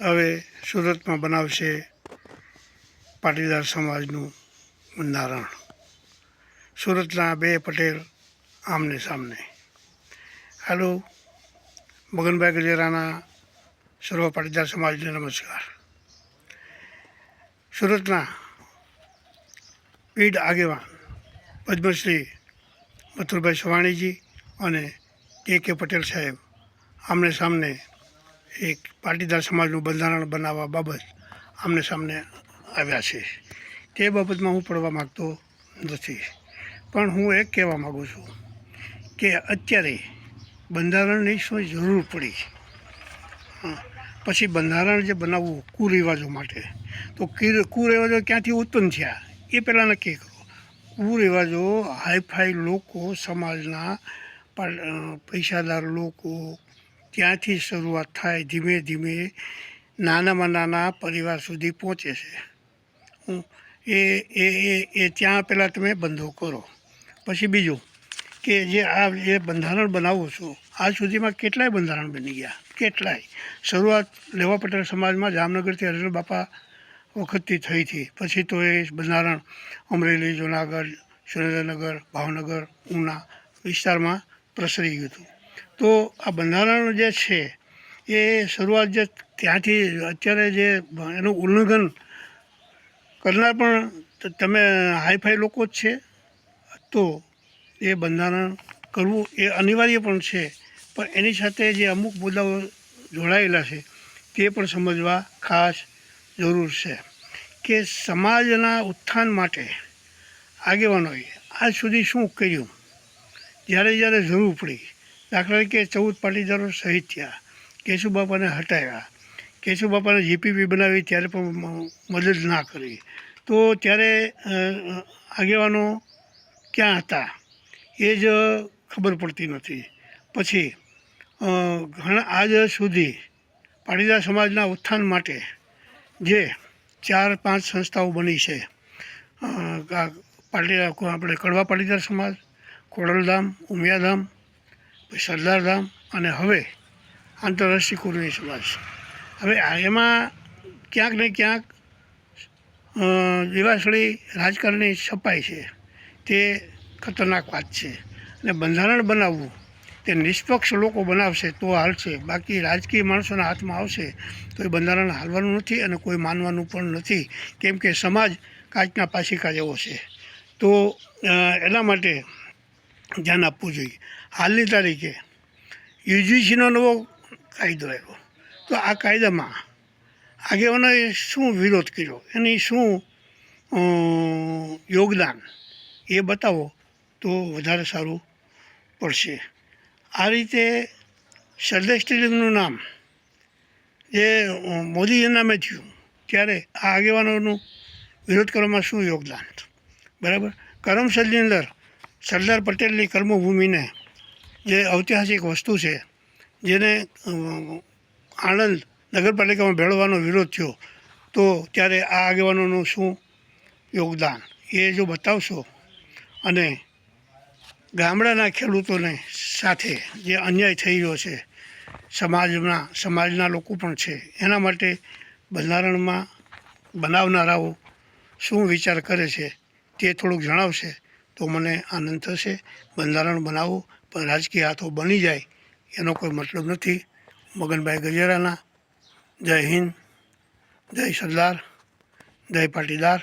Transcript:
હવે સુરતમાં બનાવશે પાટીદાર સમાજનું બંધારણ સુરતના બે પટેલ આમને સામને. હાલો, મગનભાઈ ગજેરાના સર્વ પાટીદાર સમાજને નમસ્કાર. સુરતના પીઢ આગેવાન પદ્મશ્રી મથુરભાઈ સવાણીજી અને કે કે પટેલ સાહેબ આમને સામને એક પાટીદાર સમાજનું બંધારણ બનાવવા બાબત આમને સામને આવ્યા છે. તે બાબતમાં હું પડવા માગતો નથી. પણ હું એક કહેવા માગું છું કે અત્યારે બંધારણની શું જરૂર પડી? પછી બંધારણ જે બનાવવું કુરિવાજો માટે, તો કુર- કુરિવાજો ક્યાંથી ઉત્પન્ન થયા? એ પહેલાં નક્કી કરો. કુરિવાજો હાઈફાઈ લોકો, સમાજના પૈસાદાર લોકો ત્યાંથી શરૂઆત થાય ધીમે ધીમે નાનામાં નાના પરિવાર સુધી પહોંચે છે. હું એ એ એ એ ત્યાં પહેલાં તમે બંધો કરો. પછી બીજું કે જે આ જે બંધારણ બનાવો છો, આજ સુધીમાં કેટલાય બંધારણ બની ગયા? કેટલાય? શરૂઆત લેવા પટેલ સમાજમાં જામનગરથી હરિહર બાપા વખતથી થઈ હતી. પછી તો એ બંધારણ અમરેલી, જુનાગઢ, સુરેન્દ્રનગર, ભાવનગર, ઉના વિસ્તારમાં પ્રસરી ગયું હતું. તો આ બંધારણ જે છે, એ શરૂઆત જે ત્યાંથી અત્યારે જે એનું ઉલ્લંઘન કરનાર પણ તમે હાઈફાઈ લોકો જ છે, તો એ બંધારણ કરવું એ અનિવાર્ય પણ છે. પણ એની સાથે જે અમુક મુદ્દાઓ જોડાયેલા છે, તે પણ સમજવા ખાસ જરૂર છે કે સમાજના ઉત્થાન માટે આગેવાનોએ આજ સુધી શું કર્યું? જ્યારે જ્યારે જરૂર પડી દાખલા તરીકે ચૌદ પાટીદારો શહીદ થયા. કેશુબાપાને હટાવ્યા. કેશુબાપાને જીપીપી બનાવી ત્યારે પણ મદદ ના કરી. તો ત્યારે આગેવાનો ક્યાં હતા? એ જ ખબર પડતી નથી. પછી ઘણા, આજ સુધી પાટીદાર સમાજના ઉત્થાન માટે જે ચાર, પાંચ સંસ્થાઓ બની છે. પાટીદાર, આપણે કડવા પાટીદાર સમાજ, ખોડલધામ, ઉમિયાધામ સરદારધામ અને હવે આંતરરાષ્ટ્રીય કોરોની સમાજ હવે એમાં ક્યાંક ને ક્યાંક દિવાસળી રાજકારણની છપાય છે. તે ખતરનાક વાત છે. અને બંધારણ બનાવવું, તે નિષ્પક્ષ લોકો બનાવશે તો હાલશે. બાકી રાજકીય માણસોના હાથમાં આવશે તો એ બંધારણ હાલવાનું નથી અને કોઈ માનવાનું પણ નથી. કેમ કે સમાજ કાચના પાસિકા જેવો છે. તો એના માટે ધ્યાન આપવું જોઈએ. હાલની તારીખે યુજીસીનો નવો કાયદો આવ્યો. તો આ કાયદામાં આગેવાનોએ શું વિરોધ કર્યો? એની શું યોગદાન? એ બતાવો તો વધારે સારું પડશે. આ રીતે સરદાર સ્ટેડિયમનું નામ જે અ, મોદીના નામે થયું ત્યારે આ આગેવાનોનું વિરોધ કરવામાં શું યોગદાન? બરાબર? કરમસદની અંદર સરદાર પટેલની કર્મભૂમિને જે ઐતિહાસિક વસ્તુ છે, જેને આણંદ નગરપાલિકામાં ભેળવાનો વિરોધ થયો, તો ત્યારે આ આગેવાનોનું શું યોગદાન? એ જો બતાવશો અને ગામડાના ખેડૂતોને સાથે જે અન્યાય થઈ રહ્યો છે, સમાજના સમાજના લોકો પણ છે, એના માટે બંધારણમાં બનાવનારાઓ શું વિચાર કરે છે તે થોડુંક જણાવશે. તો મને આનંદ થશે. બંધારણ બનાવવું પણ રાજકીય હાથો બની જાય, એનો કોઈ મતલબ નથી. મગનભાઈ ગજેરાના, જય હિન્દ, જય સરદાર, જય પાટીદાર.